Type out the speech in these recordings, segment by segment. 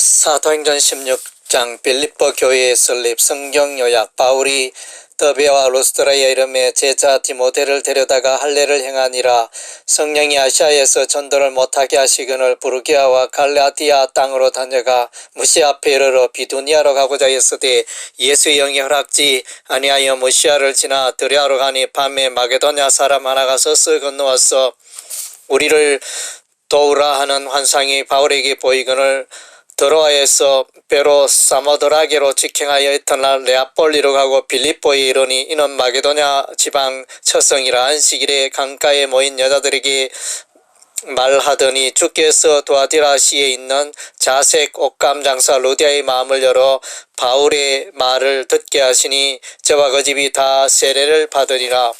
사도행전 16장 빌립보 교회의 설립 성경 요약 바울이 더베와 로스트라의 이름의 제자 디모데를 데려다가 할례를 행하니라. 성령이 아시아에서 전도를 못하게 하시거늘 부르기아와 갈라디아 땅으로 다녀가 무시 앞에 이르러 비두니아로 가고자 했으되 예수의 영이 허락지 아니하여 무시아를 지나 드레아로 가니 밤에 마게도냐 사람 하나가 서서 건너와서 우리를 도우라 하는 환상이 바울에게 보이거늘 드로아에서 베로 사모드라게로 직행하여 이튿날 레아폴리로 가고 빌립보에 이르니 이는 마게도냐 지방 처성이라 안식일에 강가에 모인 여자들에게 말하더니 주께서 도아디라시에 있는 자색 옷감 장사 루디아의 마음을 열어 바울의 말을 듣게 하시니 저와 그 집이 다 세례를 받으리라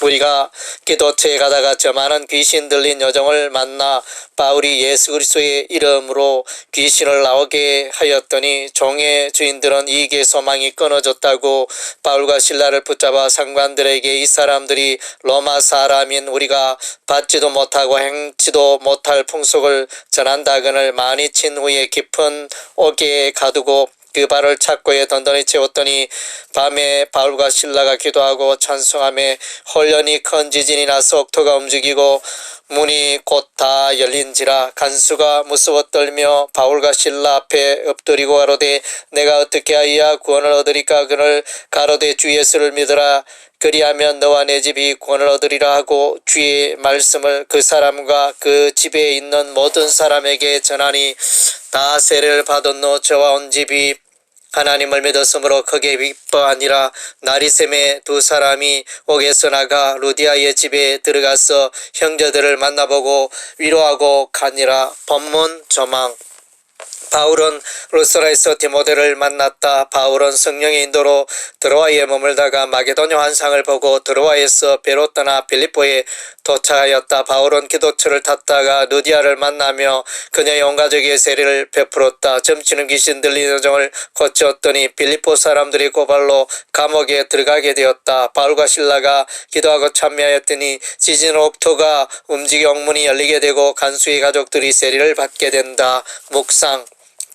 우리가 기도처에 가다가 저 많은 귀신 들린 여정을 만나 바울이 예수 그리스도의 이름으로 귀신을 나오게 하였더니 종의 주인들은 이익의 소망이 끊어졌다고 바울과 신라를 붙잡아 상관들에게 이 사람들이 로마 사람인 우리가 받지도 못하고 행지도 못할 풍속을 전한다거늘 많이 친 후에 깊은 옥에 가두고 그 발을 착고에 던던히 채웠더니 밤에 바울과 신라가 기도하고 찬송함에 홀연히 큰 지진이 나서 옥토가 움직이고 문이 곧 다 열린지라 간수가 무서워 떨며 바울과 신라 앞에 엎드리고 가로되 내가 어떻게 하여야? 구원을 얻으리까? 그를 가로되 주 예수를 믿으라. 그리하면 너와 내 집이 구원을 얻으리라 하고 주의 말씀을 그 사람과 그 집에 있는 모든 사람에게 전하니 다 세례를 받았노. 저와 온 집이 하나님을 믿었으므로 크게 기뻐하니라. 나리셈의 두 사람이 옥에서 나가 루디아의 집에 들어가서 형제들을 만나보고 위로하고 가니라. 법문 조망 바울은 루스라에서 디모데를 만났다. 바울은 성령의 인도로 드로아에 머물다가 마게도냐 환상을 보고 드로아에서 배로 떠나 빌립보에 도착하였다. 바울은 기도처를 탔다가 누디아를 만나며 그녀의 온 가족의 세례를 베풀었다. 점치는 귀신 들리는 정을 고쳤더니 빌립보 사람들이 고발로 감옥에 들어가게 되었다. 바울과 신라가 기도하고 참여하였더니 지진 옥토가 움직여 옥문이 열리게 되고 간수의 가족들이 세례를 받게 된다. 묵상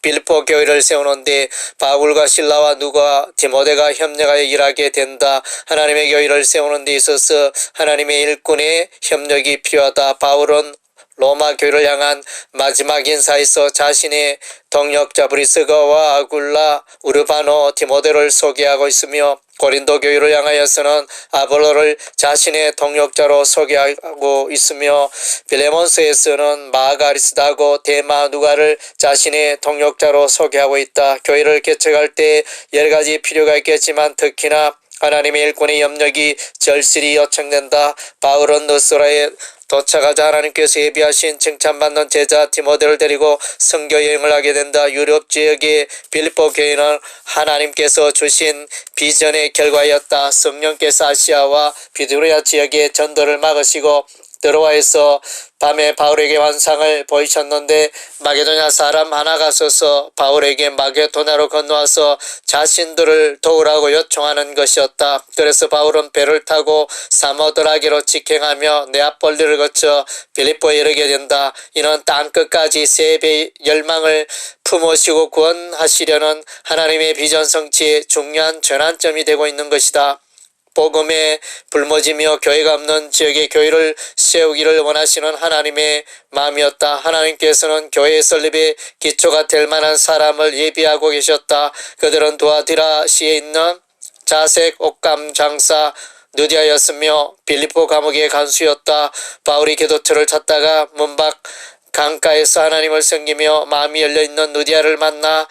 빌보 교회를 세우는데 바울과 신라와 누가 디모데가 협력하여 일하게 된다. 하나님의 교회를 세우는 데 있어서 하나님의 일꾼의 협력이 필요하다. 바울은 로마 교회를 향한 마지막 인사에서 자신의 동력자 브리스거와 아굴라, 우르바노, 디모데를 소개하고 있으며 고린도 교회를 향하여서는 아볼로를 자신의 동력자로 소개하고 있으며 빌레몬스에서는 마가리스다고 데마 누가를 자신의 동력자로 소개하고 있다. 교회를 개척할 때 여러 가지 필요가 있겠지만 특히나 하나님의 일꾼의 염력이 절실히 요청된다. 바울은 노스라의 도착하자 하나님께서 예비하신 칭찬받는 제자 디모데를 데리고 선교 여행을 하게 된다. 유럽 지역의 빌립보 교회는 하나님께서 주신 비전의 결과였다. 성령께서 아시아와 비두리아 지역의 전도를 막으시고 드로아에서 밤에 바울에게 환상을 보이셨는데 마게도냐 사람 하나가 서서 바울에게 마게도냐로 건너와서 자신들을 도우라고 요청하는 것이었다. 그래서 바울은 배를 타고 사모드라기로 직행하며 네아폴리를 거쳐 빌립보에 이르게 된다. 이는 땅끝까지 세배 열망을 품으시고 구원하시려는 하나님의 비전 성취의 중요한 전환점이 되고 있는 것이다. 복음에 불모지며 교회가 없는 지역의 교회를 세우기를 원하시는 하나님의 마음이었다. 하나님께서는 교회 설립의 기초가 될 만한 사람을 예비하고 계셨다. 그들은 도아디라시에 있는 자색 옷감 장사 누디아였으며 빌립보 감옥의 간수였다. 바울이 기도처를 찾다가 문밖 강가에서 하나님을 섬기며 마음이 열려있는 누디아를 만나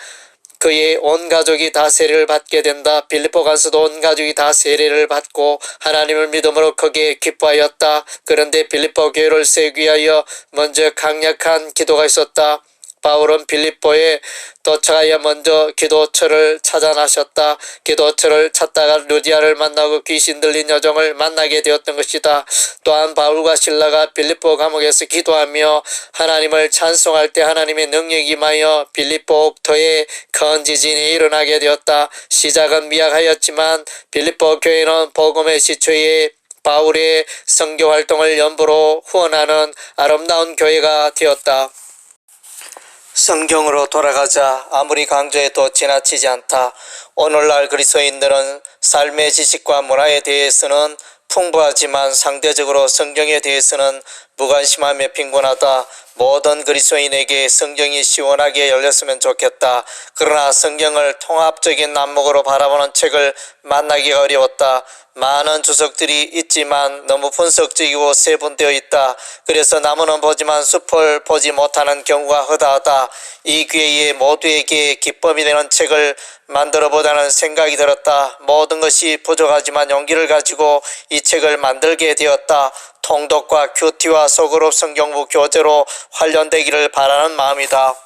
그의 온 가족이 다 세례를 받게 된다. 빌립보 간수도 온 가족이 다 세례를 받고 하나님을 믿음으로 크게 기뻐하였다. 그런데 빌립보 교회를 세우기 위하여 먼저 강력한 기도가 있었다. 바울은 빌립보에 도착하여 먼저 기도처를 찾아 나셨다. 기도처를 찾다가 루디아를 만나고 귀신 들린 여정을 만나게 되었던 것이다. 또한 바울과 신라가 빌립보 감옥에서 기도하며 하나님을 찬송할 때 하나님의 능력이 임하여 빌립보 옥토에 큰 지진이 일어나게 되었다. 시작은 미약하였지만 빌립보 교회는 복음의 시초에 바울의 선교 활동을 연보로 후원하는 아름다운 교회가 되었다. 성경으로 돌아가자 아무리 강조해도 지나치지 않다. 오늘날 그리스도인들은 삶의 지식과 문화에 대해서는 풍부하지만 상대적으로 성경에 대해서는 무관심하며 빈곤하다. 모든 그리스도인에게 성경이 시원하게 열렸으면 좋겠다. 그러나 성경을 통합적인 안목으로 바라보는 책을 만나기가 어려웠다. 많은 주석들이 있지만 너무 분석적이고 세분되어 있다. 그래서 나무는 보지만 숲을 보지 못하는 경우가 허다하다. 이 기회에 모두에게 기쁨이 되는 책을 만들어 보자는 생각이 들었다. 모든 것이 부족하지만 용기를 가지고 이 책을 만들게 되었다. 통독과 큐티와 소그룹 성경부 교재로 활용되기를 바라는 마음이다.